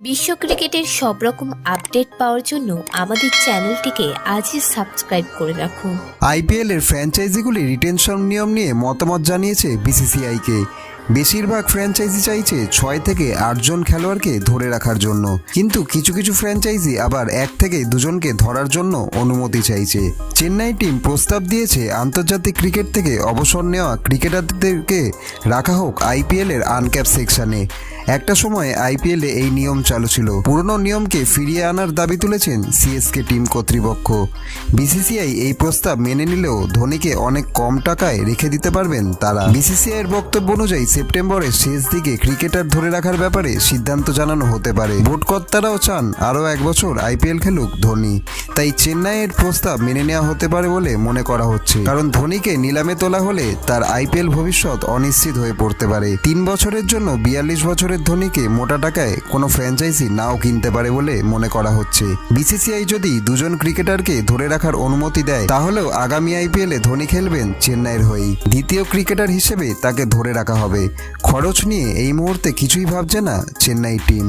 বিশ্ব ক্রিকেটের সব রকম আপডেট পাওয়ার জন্য আমাদের চ্যানেলটিকে আজই সাবস্ক্রাইব করে রাখুন আইপিএল এর ফ্র্যাঞ্চাইজিগুলি রিটেনশন নিয়ম নিয়ে মতামত জানিয়েছে বিসিসিআইকে। বেশিরভাগ ফ্র্যাঞ্চাইজি চাইছে ছয় থেকে আটজন খেলোয়াড়কে ধরে রাখার জন্য। কিন্তু কিছু কিছু ফ্র্যাঞ্চাইজি আবার এক থেকে দুজনকে ধরার জন্য অনুমতি চাইছে। চেন্নাই টিম প্রস্তাব দিয়েছে আন্তর্জাতিক ক্রিকেট থেকে অবসর নেওয়া ক্রিকেটারদেরকে রাখা হোক আইপিএল এর আনক্যাপ সেকশনে। একটা সময় আইপিএলে এই নিয়ম চালু ছিল। পুরনো নিয়মকে ফিরিয়ে আনার দাবি তুলেছেন সিএসকে টিম কর্তৃপক্ষ। বিসিসিআই এই প্রস্তাব মেনে নিলেও ধোনিকে অনেক কম টাকায় রেখে দিতে পারবেন তারা। বিসিসিআই এর বক্তব্য অনুযায়ী সেপ্টেম্বরের শেষ দিকে ক্রিকেটার ধরে রাখার ব্যাপারে সিদ্ধান্ত জানানো হতে পারে। বোর্ডকর্তারাও চান আরও এক বছর আইপিএল খেলুক ধোনি। তাই চেন্নাইয়ের প্রস্তাব মেনে নেওয়া হতে পারে বলে মনে করা হচ্ছে। কারণ ধোনিকে নিলামে তোলা হলে তার আইপিএল ভবিষ্যৎ অনিশ্চিত হয়ে পড়তে পারে। তিন বছরের জন্য বিয়াল্লিশ বছরের ধোনিকে মোটা টাকায় কোনো ফ্র্যাঞ্চাইজি নাও কিনতে পারে বলে মনে করা হচ্ছে। বিসিসিআই যদি দুজন ক্রিকেটারকে ধরে রাখার অনুমতি দেয়, তাহলেও আগামী আইপিএলে ধোনি খেলবেন চেন্নাইয়ের হয়েই। দ্বিতীয় ক্রিকেটার হিসেবে তাকে ধরে রাখা হবে। খরচ নিয়ে এই মুহূর্তে কিছুই ভাবছে না চেন্নাই টিম